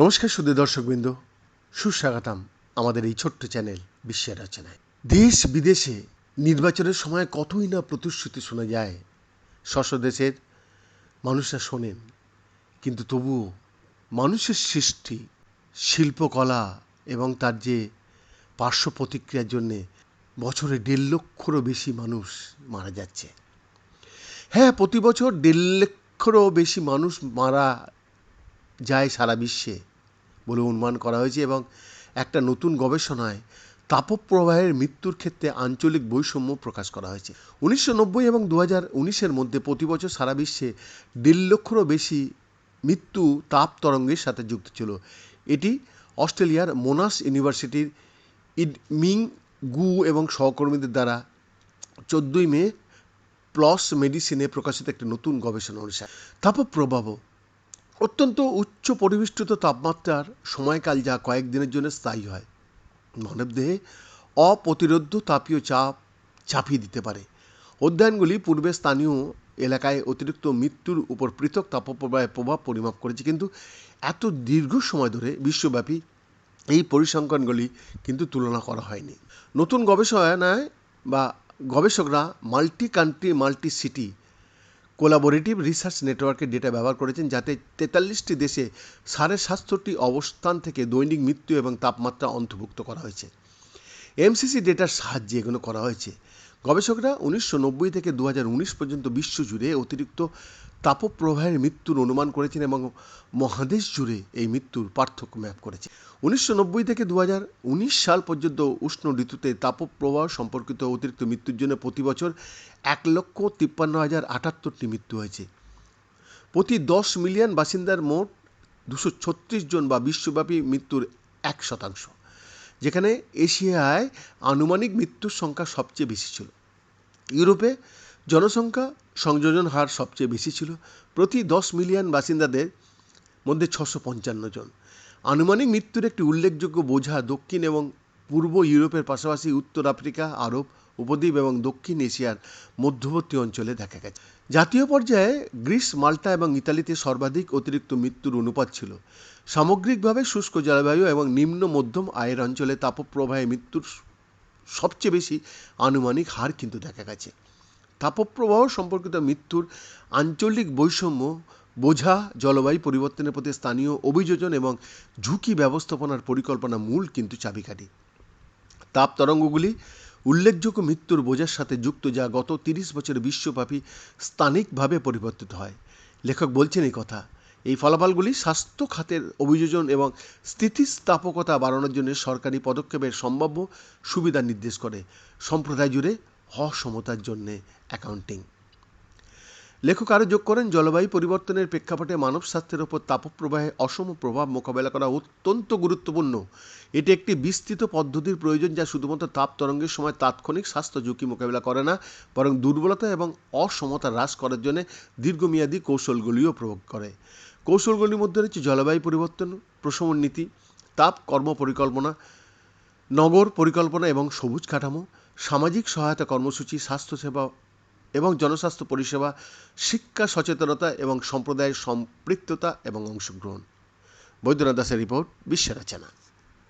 নমস্কার সুদী দর্শকবৃন্দ, সুস্বাগতম আমাদের এই ছোট্ট চ্যানেল বিশ্বের রচনায়। দেশ বিদেশে নির্বাচনের সময় কতই না প্রতিশ্রুতি শোনা যায় স্বস্ব দেশের মানুষরা শোনেন, কিন্তু তবুও মানুষের সৃষ্টি, শিল্পকলা এবং তার যে পার্শ্ব প্রতিক্রিয়ার জন্যে বছরে দেড় লক্ষরও বেশি মানুষ মারা যাচ্ছে। হ্যাঁ প্রতি বছর দেড় লক্ষরও বেশি মানুষ মারা যায় সারা বিশ্বে বলে অনুমান করা হয়েছে এবং একটা নতুন গবেষণায় তাপপ্রবাহের মৃত্যুর ক্ষেত্রে আঞ্চলিক বৈষম্য প্রকাশ করা হয়েছে। উনিশশো নব্বই এবং দু হাজার মধ্যে প্রতি বছর সারা বিশ্বে দেড় লক্ষরও বেশি মৃত্যু তাপ তরঙ্গের সাথে যুক্ত ছিল। এটি অস্ট্রেলিয়ার মোনাস ইউনিভার্সিটির ইডমিং গু এবং সহকর্মীদের দ্বারা চোদ্দোই মে প্লস মেডিসিনে প্রকাশিত একটি নতুন গবেষণা অনুসারে তাপপ্রবাহ অত্যন্ত উচ্চ পরিবেষ্টিত তাপমাত্রার সময়কাল যা কয়েকদিনের জন্য স্থায়ী হয়। মানবদেহে অপ্রতিরোধ্য তাপীয় চাপ চাপিয়ে দিতে পারে। অধ্যয়নগুলি পূর্বে স্থানীয় এলাকায় অতিরিক্ত মৃত্যুর উপর পৃথক তাপপ্রবাহের প্রভাব পরিমাপ করেছে, কিন্তু এত দীর্ঘ সময় ধরে বিশ্বব্যাপী এই পরিসংখ্যানগুলি কিন্তু তুলনা করা হয়নি। নতুন গবেষণায় বা গবেষকরা multi country multi city collaborative research নেটওয়ার্কের ডেটা ব্যবহার করেছেন যাতে তেতাল্লিশটি দেশে সাড়ে সাতশোটি অবস্থান থেকে দৈনিক মৃত্যু এবং তাপমাত্রা অন্তর্ভুক্ত করা হয়েছে। এমসিসি ডেটার সাহায্যে এগুলো করা হয়েছে। গবেষকরা উনিশশো নব্বই থেকে দু হাজার উনিশ পর্যন্ত বিশ্বজুড়ে অতিরিক্ত তাপপ্রবাহের মৃত্যুর অনুমান করেছেন এবং মহাদেশ জুড়ে এই মৃত্যুর পার্থক্য ম্যাপ করেছে। উনিশশো নব্বই থেকে দু হাজার উনিশ সাল পর্যন্ত উষ্ণ ঋতুতে তাপপ্রবাহ সম্পর্কিত অতিরিক্ত মৃত্যুর জন্য প্রতি বছর এক লক্ষ তিপ্পান্ন হাজার আটাত্তরটি মৃত্যু হয়েছে। প্রতি দশ মিলিয়ন বাসিন্দার মোট দুশো জন বা বিশ্বব্যাপী মৃত্যুর এক শতাংশ। যেখানে এশিয়ায় আনুমানিক মৃত্যুর সংখ্যা সবচেয়ে বেশি ছিল। ইউরোপে জনসংখ্যা সংযোজন হার সবচেয়ে বেশি ছিল। প্রতি দশ মিলিয়ন বাসিন্দাদের মধ্যে ছশো পঞ্চান্ন জন। আনুমানিক মৃত্যুর একটি উল্লেখযোগ্য বোঝা দক্ষিণ এবং পূর্ব ইউরোপের পাশাপাশি উত্তর আফ্রিকা, আরব উপদ্বীপ এবং দক্ষিণ এশিয়ার মধ্যবর্তী অঞ্চলে দেখা গেছে। জাতীয় পর্যায়ে গ্রিস, মাল্টা এবং ইতালিতে সর্বাধিক অতিরিক্ত মৃত্যুর অনুপাত ছিল। সামগ্রিকভাবে শুষ্ক জলবায়ু এবং নিম্ন মধ্যম আয়ের অঞ্চলে তাপপ্রবাহে মৃত্যুর সবচেয়ে বেশি আনুমানিক হার কিন্তু দেখা গেছে। তাপপ্রবাহ সম্পর্কিত মৃত্যুর আঞ্চলিক বৈষম্য, বোঝা, জলবায়ু পরিবর্তনের প্রতি স্থানীয় অভিযোজন এবং ঝুঁকি ব্যবস্থাপনার পরিকল্পনা মূল কিন্তু চাবিকাঠি। তাপ তরঙ্গগুলি উল্লেখযোগ্য মৃত্যুর বোঝার সাথে যুক্ত যা গত তিরিশ বছরে বিশ্বব্যাপী স্থানিকভাবে পরিবর্তিত হয়। লেখক বলছেন এই কথা, এই ফলাফলগুলি স্বাস্থ্য খাতের অভিযোজন এবং স্থিতিস্থাপকতা বাড়ানোর জন্য সরকারি পদক্ষেপের সম্ভাব্য সুবিধা নির্দেশ করে, সম্প্রদায় জুড়ে অসমতার জন্যে অ্যাকাউন্টিং লেখক আরও যোগ করেন, জলবায়ু পরিবর্তনের প্রেক্ষাপটে মানব স্বাস্থ্যের ওপর তাপপ্রবাহে অসম প্রভাব মোকাবেলা করা অত্যন্ত গুরুত্বপূর্ণ। এটি একটি বিস্তৃত পদ্ধতির প্রয়োজন যা শুধুমাত্র তাপ তরঙ্গের সময় তাৎক্ষণিক স্বাস্থ্য ঝুঁকি মোকাবেলা করে না, বরং দুর্বলতা এবং অসমতা হ্রাস করার জন্য দীর্ঘমেয়াদী কৌশলগুলিও প্রয়োগ করে। কৌশলগুলির মধ্যে রয়েছে জলবায়ু পরিবর্তন, প্রশমন নীতি, তাপ কর্ম পরিকল্পনা নগর পরিকল্পনা এবং সবুজ কাঠামো, সামাজিক সহায়তা কর্মসূচি, স্বাস্থ্যসেবা এবং জনস্বাস্থ্য পরিষেবা, শিক্ষা সচেতনতা এবং সম্প্রদায়ের সম্পৃক্ততা এবং অংশগ্রহণ। বৈদ্যনাথ দাসের রিপোর্ট বিশ্বের রচনা